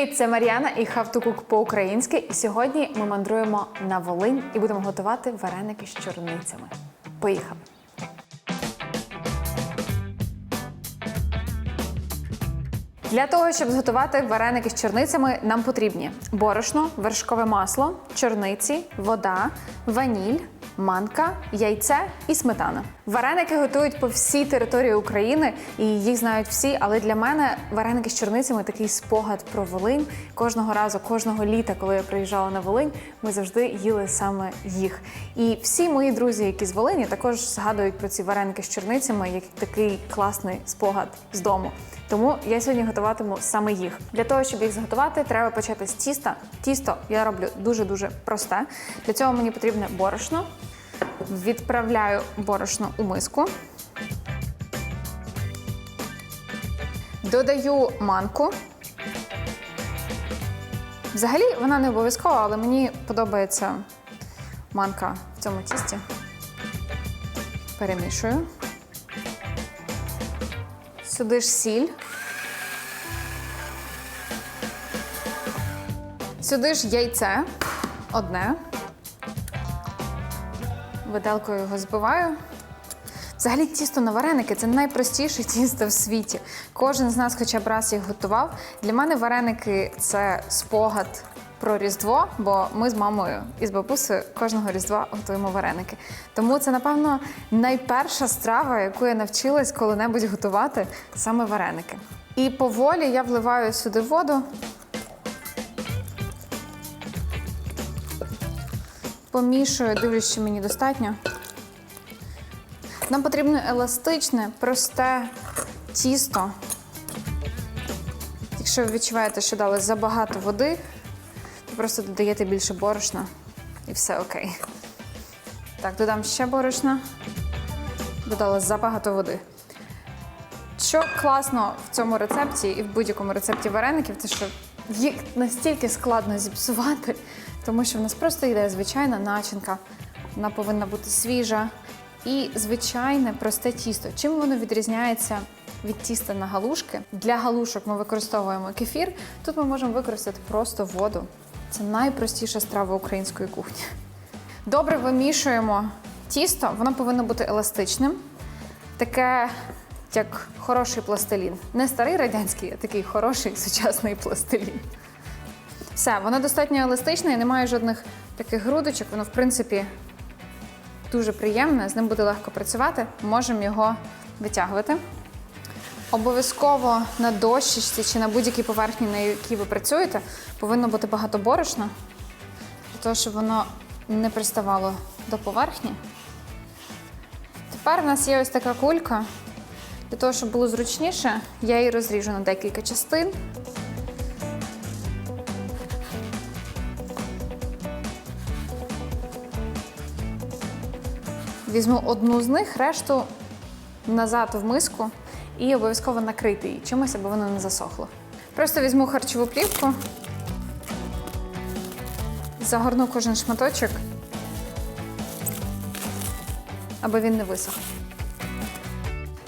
Привіт, це Мар'яна і Cook по-українськи. І сьогодні ми мандруємо на Волинь і будемо готувати вареники з чорницями. Поїхали! Для того, щоб зготувати вареники з чорницями, нам потрібні борошно, вершкове масло, чорниці, вода, ваніль, манка, яйце і сметана. Вареники готують по всій території України, і їх знають всі. Але для мене вареники з чорницями такий спогад про Волинь. Кожного разу, кожного літа, коли я приїжджала на Волинь, ми завжди їли саме їх. І всі мої друзі, які з Волині, також згадують про ці вареники з чорницями як такий класний спогад з дому. Тому я сьогодні готуватиму саме їх. Для того, щоб їх зготувати, треба почати з тіста. Тісто я роблю дуже-дуже просте. Для цього мені потрібне борошно. Відправляю борошно у миску. Додаю манку. Взагалі вона не обов'язкова, але мені подобається манка в цьому тісті. Перемішую. Сюди ж сіль. Сюди ж яйце одне. Виделкою його збиваю. Взагалі, тісто на вареники це найпростіше тісто в світі. Кожен з нас хоча б раз їх готував. Для мене вареники це спогад про Різдво, бо ми з мамою і з бабусею кожного Різдва готуємо вареники. Тому це, напевно, найперша страва, яку я навчилась коли-небудь готувати саме вареники. І поволі я вливаю сюди воду. Помішую, дивлюсь, що мені достатньо. Нам потрібно еластичне, просте тісто. Якщо ви відчуваєте, що дали забагато води, то просто додаєте більше борошна і все окей. Так, додам ще борошна. Додала забагато води. Що класно в цьому рецепті і в будь-якому рецепті вареників, це що їх настільки складно зіпсувати, тому що в нас просто йде звичайна начинка. Вона повинна бути свіжа і звичайне просте тісто. Чим воно відрізняється від тіста на галушки? Для галушок ми використовуємо кефір. Тут ми можемо використати просто воду. Це найпростіша страва української кухні. Добре вимішуємо тісто, воно повинно бути еластичним. Таке, як хороший пластилін. Не старий радянський, а такий хороший сучасний пластилін. Все, воно достатньо еластичне і немає жодних таких грудочок. Воно, в принципі, дуже приємне, з ним буде легко працювати. Можемо його витягувати. Обов'язково на дощечці чи на будь-якій поверхні, на якій ви працюєте, повинно бути багато борошна, для того, щоб воно не приставало до поверхні. Тепер в нас є ось така кулька. Для того, щоб було зручніше, я її розріжу на декілька частин. Візьму одну з них, решту назад в миску і обов'язково накрити її чимось, аби воно не засохло. Просто візьму харчову плівку, загорну кожен шматочок, аби він не висох.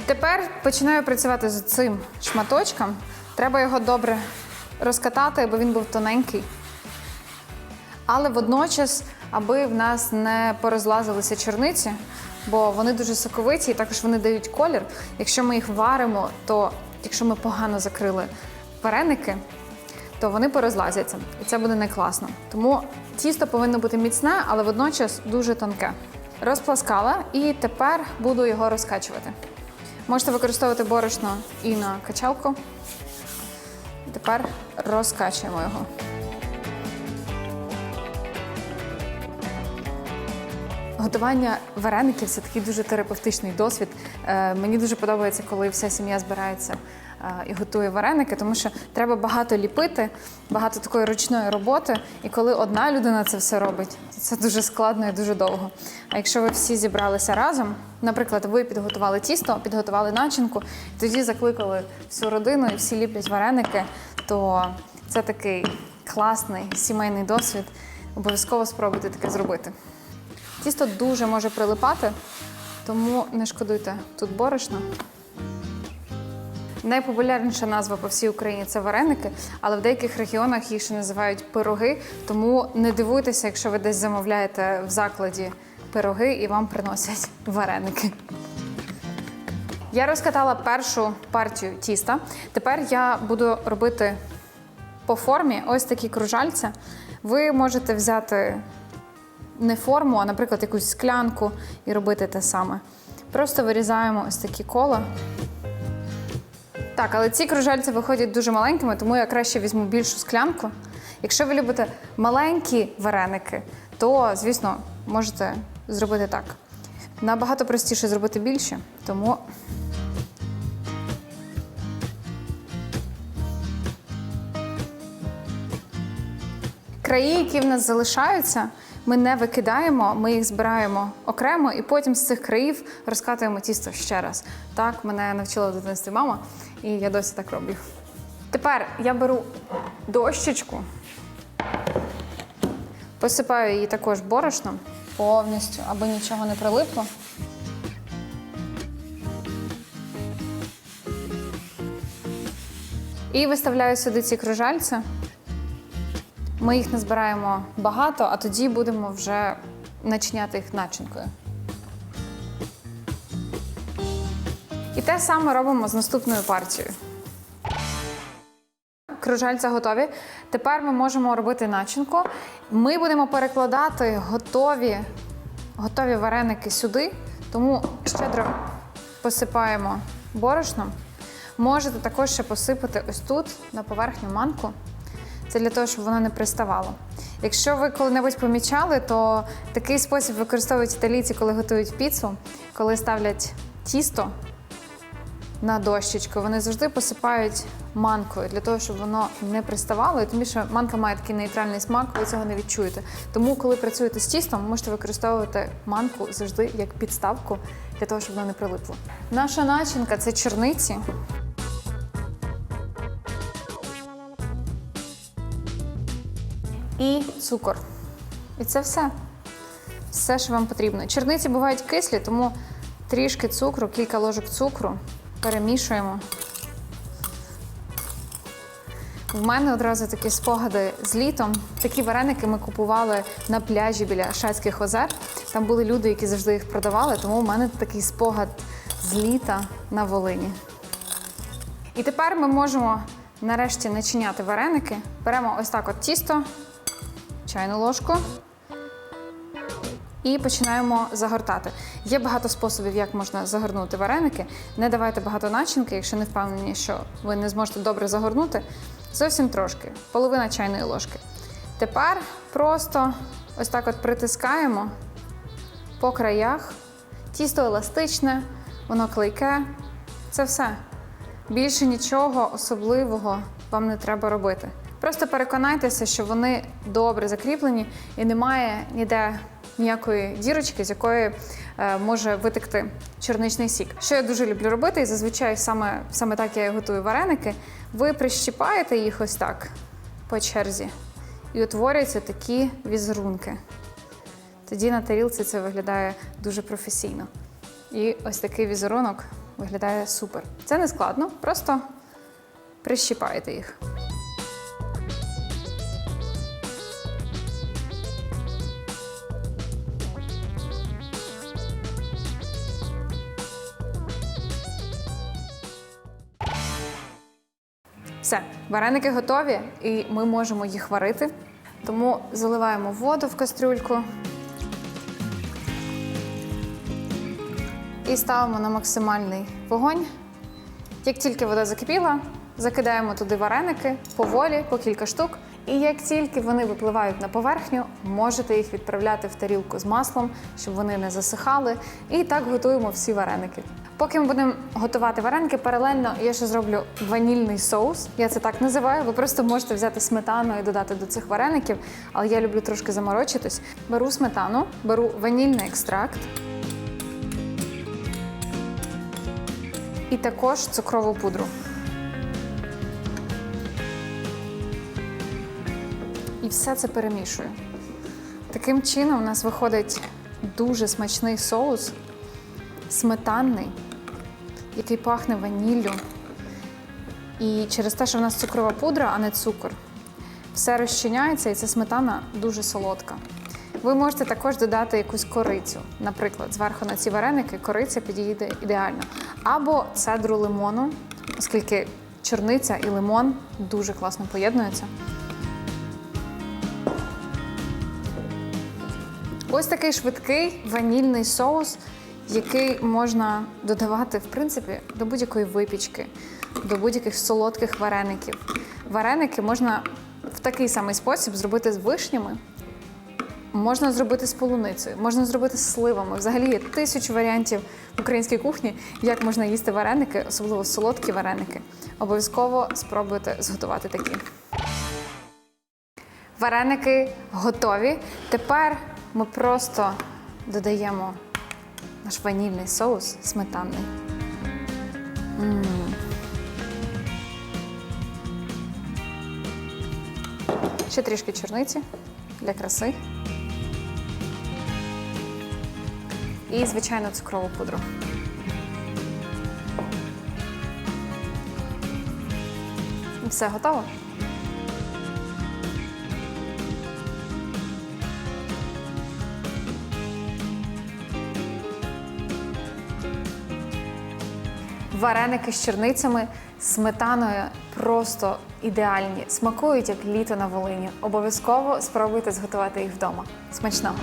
Тепер починаю працювати з цим шматочком. Треба його добре розкатати, аби він був тоненький. Але водночас, аби в нас не порозлазилися чорниці, бо вони дуже соковиті і також вони дають колір. Якщо ми їх варимо, то якщо ми погано закрили вареники, то вони порозлазяться. І це буде не класно. Тому тісто повинно бути міцне, але водночас дуже тонке. Розпласкала і тепер буду його розкачувати. Можете використовувати борошно і на качалку. Тепер розкачуємо його. Готування вареників це такий дуже терапевтичний досвід. Е, мені дуже подобається, коли вся сім'я збирається е, і готує вареники, тому що треба багато ліпити, багато такої ручної роботи. І коли одна людина це все робить, це дуже складно і дуже довго. А якщо ви всі зібралися разом, наприклад, ви підготували тісто, підготували начинку, тоді закликали всю родину і всі ліплять вареники, то це такий класний сімейний досвід. Обов'язково спробуйте таке зробити. Тісто дуже може прилипати, тому не шкодуйте тут борошна. Найпопулярніша назва по всій Україні це вареники, але в деяких регіонах їх ще називають пироги. Тому не дивуйтеся, якщо ви десь замовляєте в закладі пироги і вам приносять вареники. Я розкатала першу партію тіста. Тепер я буду робити по формі ось такі кружальця. Ви можете взяти не форму, а, наприклад, якусь склянку і робити те саме. Просто вирізаємо ось такі кола. Так, але ці кружальці виходять дуже маленькими, тому я краще візьму більшу склянку. Якщо ви любите маленькі вареники, то, звісно, можете зробити так. Набагато простіше зробити більше, тому краї, які в нас залишаються, ми не викидаємо, ми їх збираємо окремо і потім з цих країв розкатуємо тісто ще раз. Так мене навчила в дитинстві мама, і я досі так роблю. Тепер я беру дощечку, посипаю її також борошном повністю, аби нічого не прилипло. І виставляю сюди ці кружальці. Ми їх назбираємо багато, а тоді будемо вже начиняти їх начинкою. І те саме робимо з наступною партією. Кружальця готові. Тепер ми можемо робити начинку. Ми будемо перекладати готові, готові вареники сюди, тому щедро посипаємо борошном. Можете також ще посипати ось тут на поверхню манку. Це для того, щоб воно не приставало. Якщо ви коли-небудь помічали, то такий спосіб використовують італійці, коли готують піцу, коли ставлять тісто на дощечку, вони завжди посипають манкою для того, щоб воно не приставало. І тим більше манка має такий нейтральний смак, ви цього не відчуєте. Тому, коли працюєте з тістом, можете використовувати манку завжди як підставку для того, щоб воно не прилипло. Наша начинка це черниці. І цукор. І це все. Все, що вам потрібно. Черниці бувають кислі, тому трішки цукру, кілька ложок цукру перемішуємо. В мене одразу такі спогади з літом. Такі вареники ми купували на пляжі біля Шацьких озер. Там були люди, які завжди їх продавали, тому в мене такий спогад з літа на Волині. І тепер ми можемо нарешті начиняти вареники. Беремо ось так от тісто, чайну ложку. І починаємо загортати. Є багато способів, як можна загорнути вареники. Не давайте багато начинки, якщо не впевнені, що ви не зможете добре загорнути. Зовсім трошки, половина чайної ложки. Тепер просто ось так от притискаємо по краях. Тісто еластичне, воно клейке. Це все. Більше нічого особливого вам не треба робити. Просто переконайтеся, що вони добре закріплені і немає ніде ніякої дірочки, з якої е, може витекти чорничний сік. Що я дуже люблю робити, і зазвичай саме, саме так я готую вареники. Ви прищіпаєте їх ось так по черзі, і утворюються такі візерунки. Тоді на тарілці це виглядає дуже професійно. І ось такий візерунок виглядає супер. Це не складно, просто прищіпаєте їх. Вареники готові, і ми можемо їх варити. Тому заливаємо воду в кастрюльку і ставимо на максимальний вогонь. Як тільки вода закипіла, закидаємо туди вареники поволі, по кілька штук. І як тільки вони випливають на поверхню, можете їх відправляти в тарілку з маслом, щоб вони не засихали. І так готуємо всі вареники. Поки ми будемо готувати вареники, паралельно я ще зроблю ванільний соус. Я це так називаю. Ви просто можете взяти сметану і додати до цих вареників, але я люблю трошки заморочитись. Беру сметану, беру ванільний екстракт. І також цукрову пудру. І все це перемішую. Таким чином у нас виходить дуже смачний соус, сметанний, який пахне ваніллю. І через те, що в нас цукрова пудра, а не цукор, все розчиняється і ця сметана дуже солодка. Ви можете також додати якусь корицю. Наприклад, зверху на ці вареники кориця підійде ідеально. Або цедру лимону, оскільки чорниця і лимон дуже класно поєднуються. Ось такий швидкий ванільний соус, який можна додавати, в принципі, до будь-якої випічки, до будь-яких солодких вареників. Вареники можна в такий самий спосіб зробити з вишнями. Можна зробити з полуницею, можна зробити з сливами. Взагалі є тисячу варіантів в українській кухні, як можна їсти вареники, особливо солодкі вареники. Обов'язково спробуйте зготувати такі. Вареники готові. Тепер ми просто додаємо наш ванільний соус сметанний. М. Ще трішки чорниці для краси. І, звичайно, цукрову пудру. Все готово. Вареники з черницями, сметаною просто ідеальні. Смакують як літо на Волині. Обов'язково спробуйте зготувати їх вдома. Смачного!